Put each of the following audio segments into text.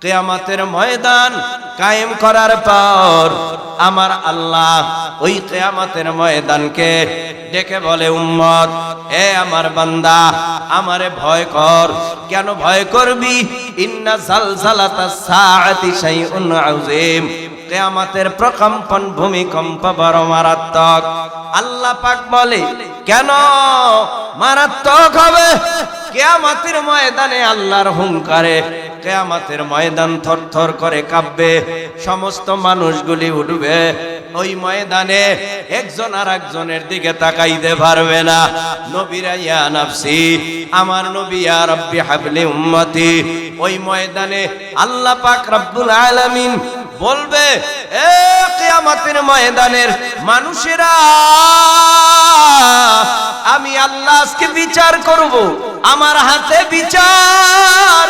কেয়ামাতের ময়দান কায়েম করার পর আমার আল্লাহ ওই কেয়ামাতের ময়দানকে ডেকে বলে, উম্মত, এ আমার বান্দা, আমারে ভয় কর। কেন ভয় করবি? ইন্না জালজালাতা সাআতি শাইউন আযীম। কেয়ামাতের প্রকম্পন ভূমিকম্প বড় মারাত্মক। আল্লাহ পাক বলে, কেন? মারাত্মক হবে। কেয়ামাতের ময়দানে আল্লাহর হুঙ্কারে কেয়ামাতের ময়দান থরথর করে কাঁপবে, সমস্ত মানুষগুলি উঠবে। ওই ময়দানে একজন আর একজনের দিকে তাকাইতে পারবে না। নবীরা, ইয়া নাফসি, আমার নবী, ইয়া রব্বি হাবলি উম্মতি, ওই ময়দানে আল্লাহ পাক রব্বুল আলামিন বলবে, এ কিয়ামতের ময়দানের মানুষেরা, আমি আল্লাহ আজকে বিচার করব। আমার হাতে বিচার,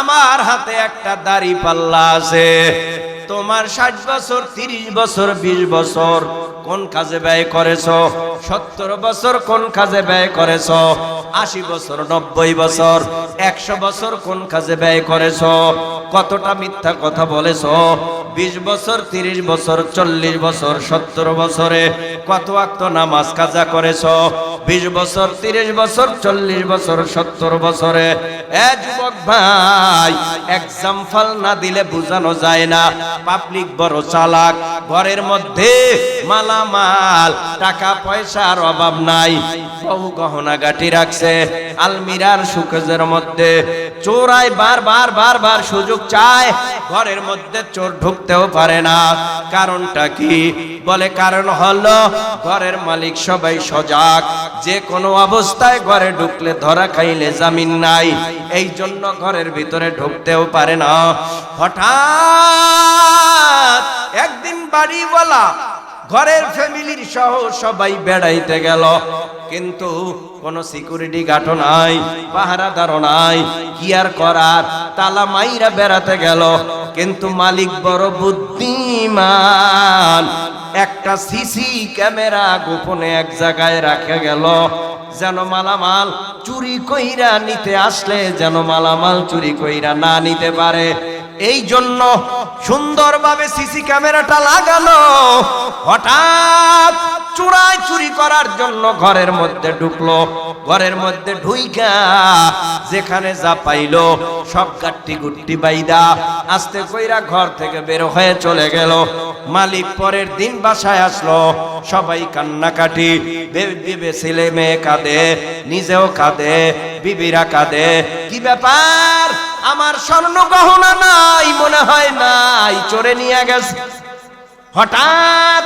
আমার হাতে একটা দাড়ি পাল্লা আছে। তোমার ষাট বছর, তিরিশ বছর, বিশ বছর কোন কাজে ব্যয় করেছ? সত্তর বছর কোন কাজে ব্যয় করেছ? আশি বছর, নব্বই বছর, একশো বছর কোন কাজে ব্যয় করেছ? কতটা মিথ্যা কথা বলেছ? বিশ বছর, তিরিশ বছর, চল্লিশ বছর, সত্তর বছরে কত আক্ত নামাজ কাজা করেছ? বিশ বছর, তিরিশ বছর, চল্লিশ বছর, সত্তর বছরে। এ যুবক ভাই এক্সাম্পল না দিলে বোঝানো যায় না। পাবলিক বড় চালাক, ঘরের মধ্যে মালামাল, টাকা পয়সার অভাব নাই। বহু গহনা গাটি রাখছে, আলমিরার সুকেজের মধ্যে। চোরাই বারবার বারবার সুযোগ চায়, ঘরের মধ্যে চোর ঢুকতেও পারে না। কারণটা কি? বলে, কারণ হলো ঘরের মালিক সবাই সজাগ। যে কোনো অবস্থায় ঘরে ঢুকলে ধরা খাইলে জামিন নাই। এই জন্য ঘরের ভিতরে ঢুকতেও পারে না। হঠাৎ একদিন বাড়িওয়ালা ঘরের ফ্যামিলির সহ সবাই বেড়াইতে গেল। কিন্তু কোনো সিকিউরিটি গাঠো নাই পাহারাদারও নাই, কি আর করার? তালা মাইরা বেড়াতে গেল। কিন্তু মালিক বড় বুদ্ধিমান, একটা সিসি ক্যামেরা গোপনে এক জায়গায় রাখা গেল। যেন মালামাল চুরি কইরা নিতে আসলে, যেন মালামাল চুরি কইরা না নিতে পারে। এই জন্য সুন্দরভাবে সিসি ক্যামেরাটা লাগালো। হঠাৎ চুরাই চুরি করার জন্য ঘরের মধ্যে ঢুকলো। ঘরের মধ্যে ঢুইকা যেখানে যা পাইলো, সব গাট্টি গুট্টি বাইদা আস্তে কইরা ঘর থেকে বের হয়ে চলে গেল। মালিক পরের দিন বাসায় আসলো। সবাই কান্নাকাটি বিবে ছেলে মেয়ে কাঁদে, নিজেও কাঁদে, বিবিরা কাঁদে। কি ব্যাপার? আমার স্বর্ণ গহনা নাই, মনে হয় নাই, চোরে নিয়ে গেছে। হঠাৎ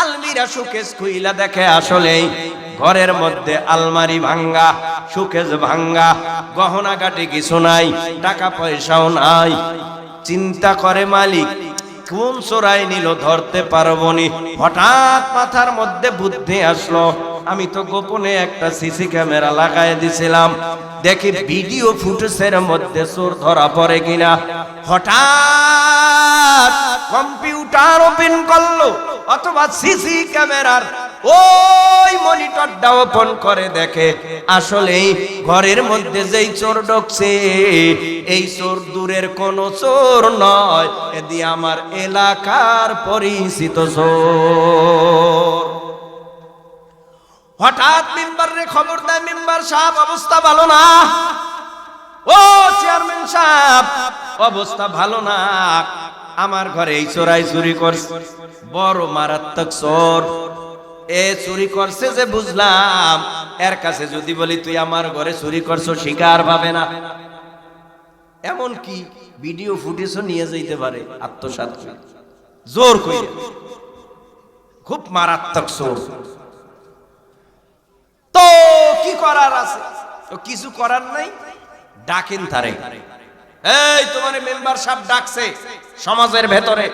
আলমিরা সুকেশ খুইলা দেখে আসলেই ঘরের মধ্যে আলমারি ভাঙ্গা, সুকেশ ভাঙ্গা, গহনা কাটে কিছু নাই, টাকা পয়সাও নাই। চিন্তা করে মালিক, কোন চোরাই নিল ধরতে পারব নি? হঠাৎ মাথার মধ্যে বুদ্ধি আসলো আমি তো গোপনে একটা সিসি ক্যামেরা লাগাই দিছিলাম। দেখি ভিডিও ফুটেজের মধ্যে চোর ধরা পড়ে কিনা। হঠাৎ কম্পিউটার ওপেন করল, অথবা সিসি ক্যামেরার ওই মনিটরটা ওপেন করে দেখে। আসলেই ঘরের মধ্যে যেই চোর ঢুকছে, এই চোর দূরের কোন চোর নয় এদি আমার এলাকার পরিচিত চোর। হঠাৎ মেম্বার খবর দেয়, মেম্বার সাহেব, অবস্থা ভালো না। ও চেয়ারম্যান সাহেব, অবস্থা ভালো না। আমার ঘরে এই চোরাই চুরি করছে। বড় মারাত্মক চোর। এ চুরি করছে যে বুঝলাম, এর কাছে যদি বলি তুই আমার ঘরে চুরি করছ, শিকার পাবে না। এমন কি ভিডিও ফুটেজও নিয়ে যাইতে পারে আত্মসাৎ করে। জোর কইরে। খুব মারাত্মক চোর। তো কি করার আছে? তো কিছু করার নাই? ডাকেন তারে। এই, তোমার মেম্বার সাহেব ডাকছে সমাজের ভেতরে।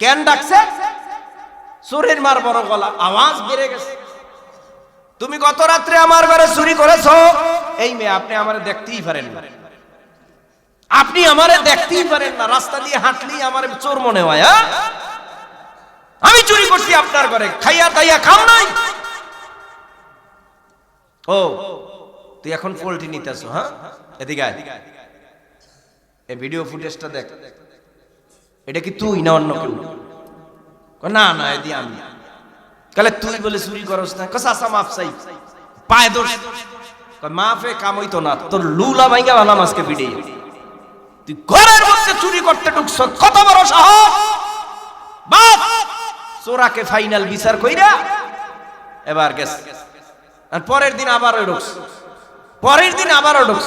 কেন ডাকছে? চোরের মার বড় গলা। আওয়াজ বেড়ে গেছে। তুমি গত রাত্রে আমার ঘরে চুরি করেছ। এই মেয়ে, আপনি আমারে দেখতেই পারেন না। আপনি আমারে দেখতেই পারেন না। রাস্তা দিয়ে হাঁটলেই আমার চোর মনে হয় হ্যাঁ? আমি চুরি করছি আপনার ঘরে। খাইয়া তাইয়া খাও নাই? ও, তুই এখন পোল্ট্রি নিতেছ হ্যাঁ? এদিকে। এই ভিডিও ফুটেজটা দেখ। এটা কি তুই না অন্য কেউ? না না, এদি আমি। কালে তুই বলে চুরি করস না। কস আসা মাফ চাই। পায়ে দোষ মাফে কাম হইতো না। তোর লুলা ভাইঙ্গা বানাম আজকে ভিডিও তুই ঘরের মধ্যে চুরি করতে ঢুকছ। কত বড় সাহস। বাস চোরাকে ফাইনাল বিচার কইরা এবার গেছে। আর পরের দিন আবারও ঢুকছ। পরের দিন আবারও ঢুকছ।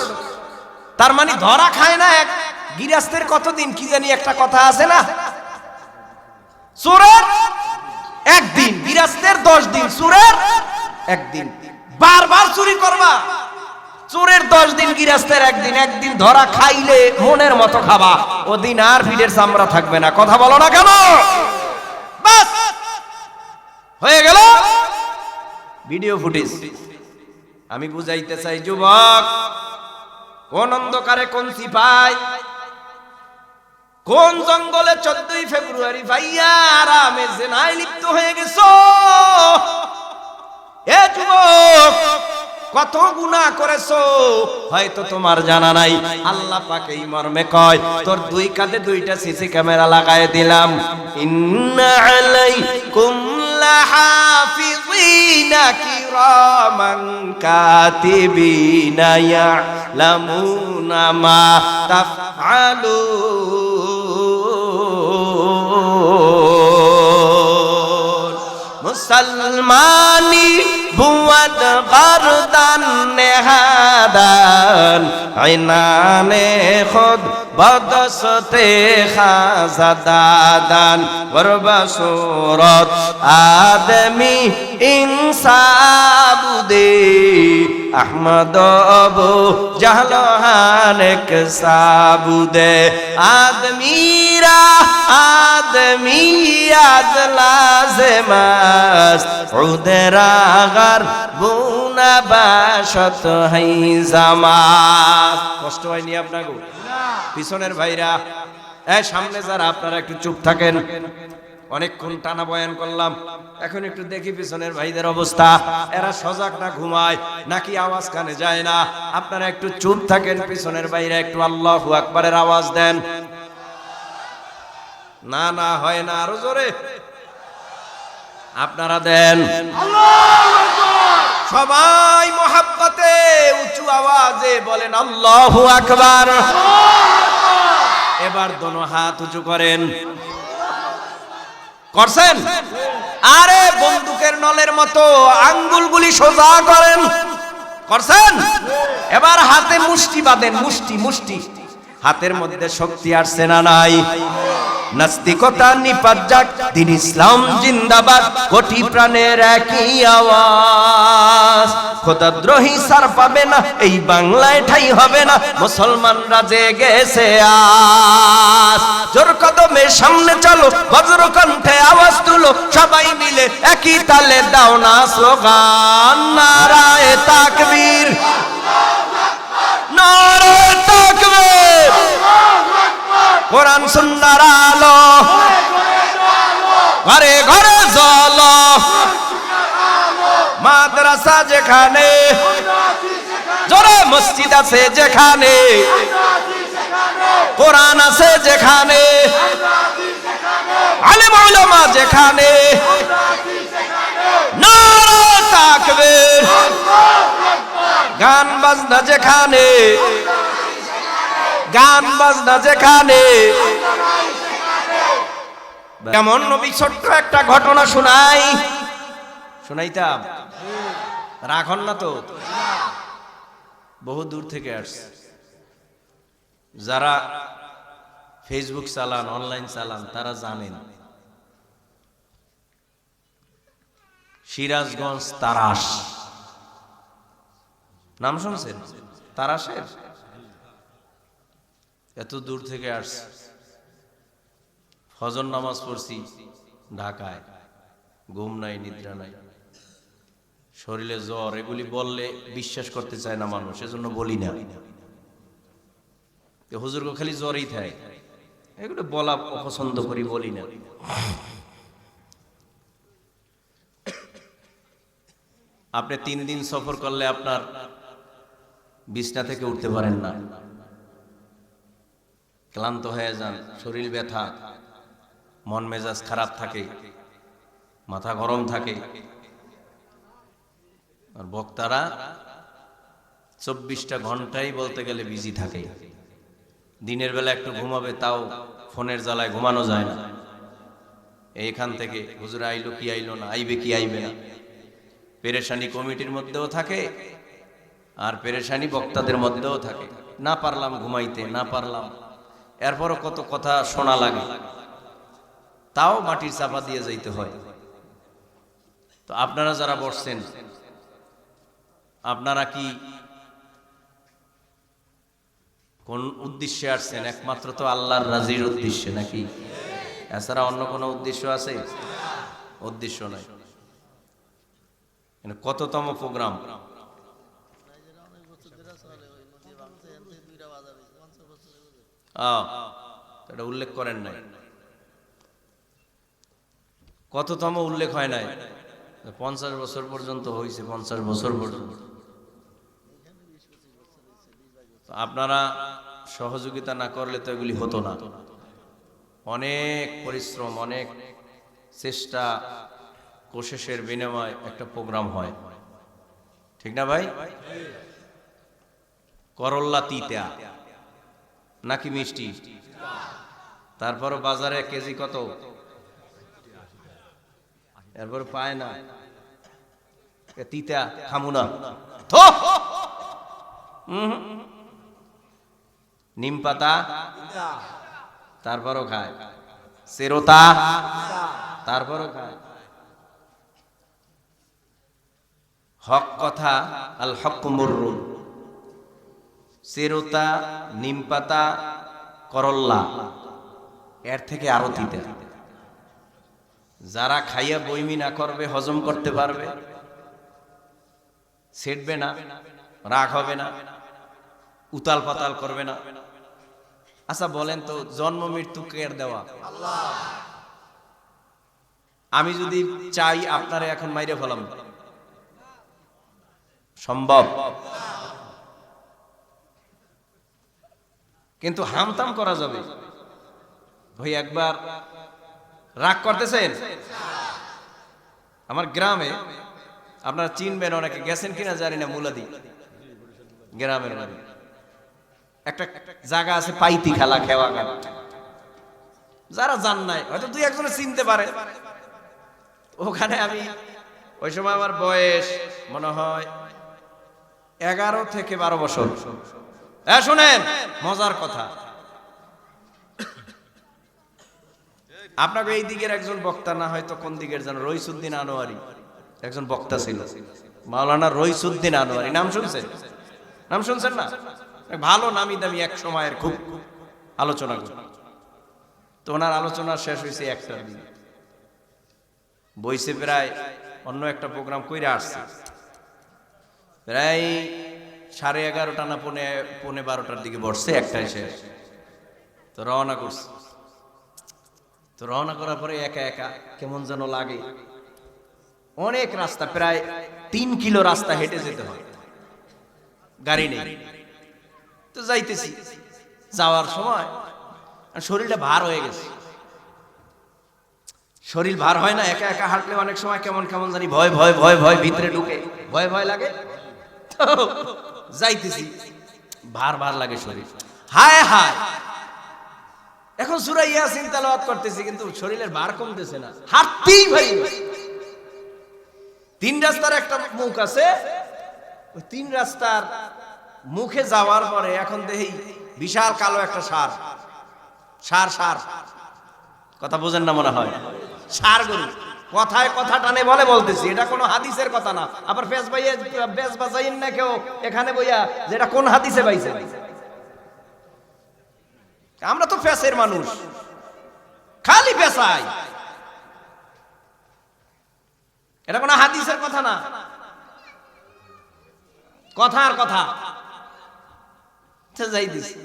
তার মানে ধরা খায় না এক গিরাস্তের কতদিন, কি জানি একটা কথা আছে না? চোরের একদিন গিরাস্তের দশ দিন চোরের একদিন। বারবার চুরি করবা। চোরের দশ দিন গিরাস্তের একদিন। একদিন ধরা খাইলে মনের মতো খাবা। ওদিন আর ভিড়ের চামড়া থাকবে না। কথা বলো না কেন? হয়ে গেল? ভিডিও ফুটেজ আমি বুঝাইতে চাই যুবক কোন অন্ধকারে কোন সিপাই? কোন জঙ্গলে চোদ্দই ফেব্রুয়ারি ভাইয়া আরামে জেনায় লিপ্ত হয়ে গেছ? এ যুবক কত গুনাহ করেছ? হয়তো তোমার জানা নাই। আল্লাহ পাকে এই মর্মে কয় তোর দুই কাঁধে দুইটা সিসি ক্যামেরা লাগায় দিলাম। ইন্না আলাইকুম حافظين كراما كاتبين يعلمون ما تفعلون. مسلماني বুয়াদ গরদান নেহাদান আইনানে খুদ বদসতে খাজাদাদান। বরবসুরত আদমি ইনসাবুদে আহমদ আবু জাহলহানেক সাবুদে। আদমিরা আদমিয়াত লাজমাস উদরাগার বুনা বাসত হাই জামাত। কষ্ট হয়নি আপনাকে পিছনের ভাইরা এই সামনে যারা, আপনারা একটু চুপ থাকেন। অনেকক্ষণ টানা বয়ান করলাম। এখন একটু দেখি পিছনের ভাইদের অবস্থা। এরা সজাগ না ঘুমায়, নাকি আওয়াজ কানে যায় না। আপনারা একটু চুপ থাকেন, পিছনের বাইরে একটু আল্লাহ আকবারের আওয়াজ দেন। না না, হয় না, আরও জোরে। আপনারা দেন। সবাই মহাব্বতে উঁচু আওয়াজে বলেন, আল্লাহু আকবার। এবার দোনো হাত উঁচু করেন। করছেন? আরে বন্দুকের নলের মতো আঙ্গুলগুলি সোজা করেন। করছেন? এবার হাতে মুষ্টি বাঁধেন, মুষ্টি মুষ্টি। হাতের মধ্যে শক্তি আর সেনা নাই? নাস্তিকতা নিপাত যাক দিন ইসলাম জিন্দাবাদ, কোটি প্রাণের একই আওয়াজ। খোদাদ্রোহী সার পাবে না, এই বাংলায় ঠাই হবে না, মুসলমানরা জেগেছে আজ। জোর কদমে সামনে চলো বজ্র কণ্ঠে আওয়াজ তুলো, সবাই মিলে একই তালে দাও না স্লোগান, নারায় তাকবীর। নারায় তাকবীর। কোরআন, সুন্নার আলো ঘরে ঘরে জল মাদ্রাসা যেখানে, জোরে মসজিদ আছে যেখানে, কোরআন আছে যেখানে, আলিম উলামা যেখানে তাকবীর, গান বাজনা যেখানে, গান বাজনা যেখানে। কেমন নবী ছোট্ট একটা ঘটনা শোনাই, শোনাইতাম। রাখন না তো? বহু দূর থেকে আসছে। যারা ফেসবুক চালান অনলাইন চালান, তারা জানেন। সিরাজগঞ্জ তারাস। নাম শুনছেন? তারাসের? এত দূর থেকে আসছে। ফজর নামাজ পড়ছি ঢাকায়। ঘুম নাই, নিদ্রা নাই। শরীরে জ্বর, এগুলি বললে বিশ্বাস করতে চায় না মানুষ, এজন্য বলি না। হুজুরকে খালি জ্বরই থাকে। এগুলো বলা অপছন্দ করি, বলি না। আপনি তিন দিন সফর করলে আপনার বিছনা থেকে উঠতে পারেন না। ক্লান্ত হয়ে যান, শরীর ব্যথা, মন মেজাজ খারাপ থাকে, মাথা গরম থাকে। আর বক্তারা চব্বিশটা ঘন্টাই বলতে গেলে বিজি থাকে। দিনের বেলা একটু ঘুমাবে, তাও ফোনের জ্বালায় ঘুমানো যায় না। এইখান থেকে হুজুর আইলো কি আইলো না, আইবে কি আইবে না। পেরেশানি কমিটির মধ্যেও থাকে আর পেরেশানি বক্তাদের মধ্যেও থাকে। না পারলাম ঘুমাইতে, না পারলাম। এরপরও কত কথা শোনা লাগে। তাও মাটির চাপা দিয়ে যাইতে হয়। তো আপনারা যারা বসছেন আপনারা কি কোন উদ্দেশ্যে আসছেন? একমাত্র তো আল্লাহর রাজির উদ্দেশ্যে নাকি? এছাড়া অন্য কোনো উদ্দেশ্য আছে? উদ্দেশ্য নাই। মানে কততম প্রোগ্রাম? এটা উল্লেখ করেন নাই। কততম উল্লেখ হয় নাই? পঞ্চাশ বছর পর্যন্ত হয়েছে পঞ্চাশ বছর পর্যন্ত তো আপনারা সহযোগিতা না করলে তো এগুলি হতো না। অনেক পরিশ্রম, অনেক চেষ্টা কোশেষের বিনিময় একটা প্রোগ্রাম হয়। ঠিক না ভাই? করল্লা তিতা। নাকি মিষ্টি? তারপরও বাজারে কেজি কত? এরপর পায় না। তিতা খামু না। নিম পাতা তারপরও খায়। সেরোতা তারপরও খায়। হক কথা আল হক মুররুন। সেরোতা নিম পাতা করল্লা এর থেকে আরও তিতা। যারা খাইয়া বইমি না করবে হজম করতে পারবে। সেটবে না রাগ হবে না উতাল পাতাল করবে না। আচ্ছা বলেন তো, জন্ম, মৃত্যু কেয়ার দেওয়া? আমি যদি চাই আপনারা এখন মাইরে ফেলাম। সম্ভব। কিন্তু হামতাম করা যাবে। ভাই, একবার রাগ করতেছেন? আমার গ্রামে আপনারা চিনবেন, অনেকে গেছেন কিনা জানি না, মুলাদি। গ্রামের বাড়ি একটা জায়গা আছে পাইতি খেলা খেওয়া খেলা। যারা জান নাই, হয়তো দুই একজনে চিনতে পারে। ওখানে আমি, ওই সময় আমার বয়স, মনে হয় এগারো থেকে বারো বছর। হ্যাঁ শোনেন, মজার কথা। আপনাকে এই দিকের একজন বক্তা না হয়তো কোন দিকের যেন, রইসুদ্দিন আনোয়ারি। একজন বক্তা ছিল। মাওলানা রইসুদ্দিন আনোয়ারি। নাম শুনছেন? নাম শুনছেন না? ভালো নামি দামি এক সময়ের খুব আলোচনা তো ওনার আলোচনা শেষ হয়েছে একটা দিন। বইছে প্রায় অন্য একটা প্রোগ্রাম কইরা আসছে। প্রায় সাড়ে এগারোটা না পৌনে পৌনে বারোটার দিকে বসছে একটাই শেষ তো রওনা করছে। তো রওনা করার পরে একা একা কেমন যেন লাগে। অনেক রাস্তা, প্রায় তিন কিলো রাস্তা হেঁটে যেতে হয়। গাড়ি নেই। তো যাইতেছি। যাওয়ার সময় শরীরটা ভার হয়ে গেছে। শরীর ভার হয় না, একা একা হাঁটলে অনেক সময় কেমন কেমন জানি ভয় ভয় ভয় ভয় ভিতরে ঢুকে। ভয় ভয় লাগে? তো যাইতেছি। ভার ভার লাগে শরীর। হায় হায়! এখন সুরাই ইয়াসিন তেলাওয়াত করতেছি, কিন্তু শরীরের ভার কমতেছে না। হাঁটতেই ভাই তিন রাস্তার একটা মুখ আছে তিন রাস্তার মুখে যাওয়ার পরে এখন দেখি বিশাল কালো একটা সার। সার সার। কথা বোঝেন না মনে হয়? সার গরু। কথায় কথা টানে বলে বলতেছি। এটা কোনো হাদিসের কথা না। আবার ফেস বাইয়ে বেশ বাজাইন না কেউ এখানে বইয়া যেটা কোন হাদিসে পাইছে আমরা তো ফেসের মানুষ। খালি পেশাই এটা কোনো হাদিসের কথা না। কথার কথা। দিছি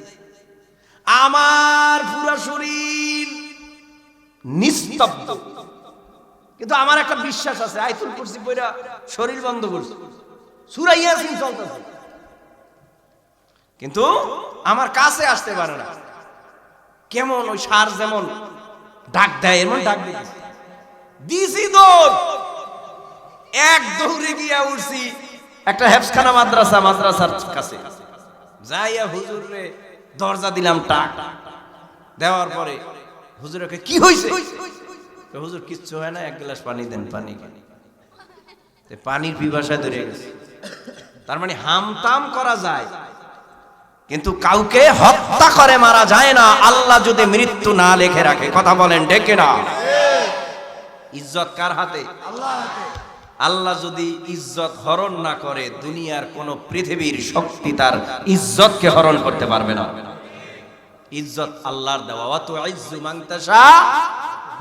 আমার পুরো শরীর নিস্তব্ধ। কিন্তু আমার একটা বিশ্বাস আছে আইতুল কুরসি বইরা শরীর বন্ধ করছে। সূরা ইয়াসিন চলতেছে। কিন্তু আমার কাছে আসতে পারে না। কেমন ওই সার যেমন ডাক দেয়, এমন ডাক দিয়েছে দিছি দৌড়। এক দৌড়ে গিয়া উঠছি একটা হেফসখানা মাদ্রাসা, মাদ্রাসার কাছে। যাইয়া হুজুর দরজা দিলাম, টাক। দেওয়ার পরে হুজুরকে কি হয়েছে হুজুর, কিচ্ছু হয় না, এক গ্লাস পানি দেন, পানি পানির পিপাসায় ধরে গেছে। তার মানে হামতাম করা যায়, কিন্তু কাউকে হত্যা করে মারা যায় না। আল্লাহ যদি মৃত্যু না লেখে রাখে, কথা বলেন ডেকে না ইজ্জত কার হাতে? আল্লাহ যদি ইজ্জত হরণ না করে, দুনিয়ার কোন পৃথিবীর শক্তি তার ইজ্জতকে হরণ করতে পারবে না। ইজ্জত আল্লাহর দেওয়া। অত ইজ্জু মাংতাসা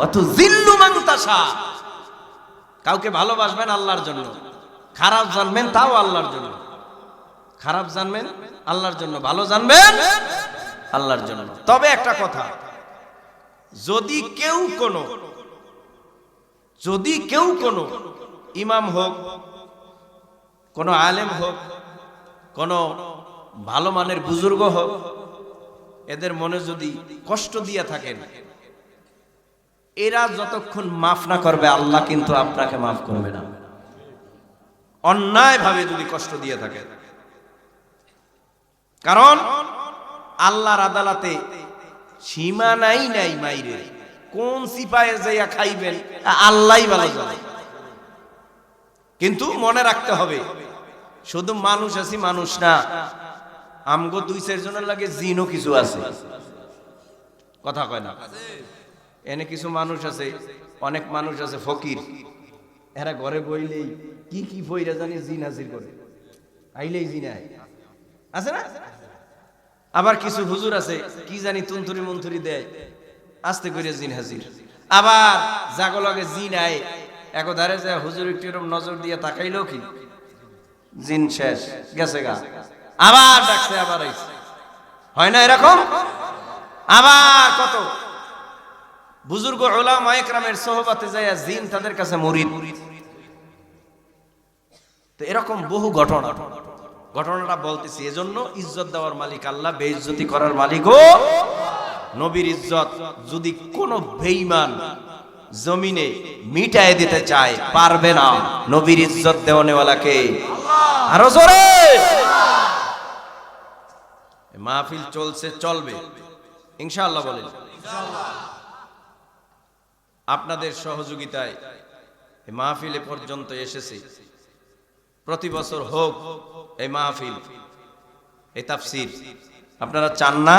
অত জিল্লু মাংতাসা কাউকে ভালোবাসবেন আল্লাহর জন্য, খারাপ জানবেন তাও আল্লাহর জন্য। খারাপ জানবেন আল্লাহর জন্য, ভালো জানবেন আল্লাহর জন্য। তবে একটা কথা, যদি কেউ কোনো, যদি কেউ কোনো ইমাম হোক, কোনো আলেম হোক, কোনো ভালো মানের বুজুর্গ হোক, এদের মনে যদি কষ্ট দিয়ে থাকেন, এরা যতক্ষণ মাফ না করবে, আল্লাহ কিন্তু আপনাকে মাফ করবে না। অন্যায় ভাবে যদি কষ্ট দিয়ে থাকে কারণ, আল্লাহর আদালতে সীমা নাই নাই মাইরে। কোন সিপাহে যাইয়া খাইবেন আল্লাহ ভালো জানে। কিন্তু মনে রাখতে হবে, শুধু মানুষ আছি, মানুষ না। আমগো দুই চারজনের লাগে জিনও কিছু আছে। কথা কয় না। এনে কিছু মানুষ আছে, অনেক মানুষ আছে, ফকির। এরা ঘরে বইলেই কি কি বইরা জানি জিন হাজির করে। আইলেই জিন আছে না? আবার কিছু হুজুর আছে, কি জানি তুনতুরি মন্তুরি দেয়, আস্তে করে জিন হাজির। আবার জাগো লগে জিন আয় একধারে যে হুজুর একটু এরকম নজর দিয়ে তাকাইলো কি? জিন শেষ, গেছে গা। আবার ডাকছে, আবার হয় না এরকম? আবার কত? বুজুর্গ ওলামা একরামের সোহবাতে যাইয়া জিন তাদের কাছে মুরিদ। তো এরকম বহু ঘটনা। ঘটনাটা বলতেছি, এজন্য ইজ্জত দেওয়ার মালিক আল্লাহ, বেইজ্জতি করার মালিকও নবীর ইজ্জত। যদি কোনো বেঈমান জমিনে মিটায় দিতে চায়, পারবে না। নবীর ইজ্জত দেওয়ানেওয়ালাকে। আরও জোরে! মাহফিল চলছে, চলবে। ইনশাআল্লাহ বলেন। আপনাদের সহযোগিতায় মাহফিল পর্যন্ত এসেছে। প্রতি বছর হোক এই মাহফিল এই তাফসির। আপনারা চান না?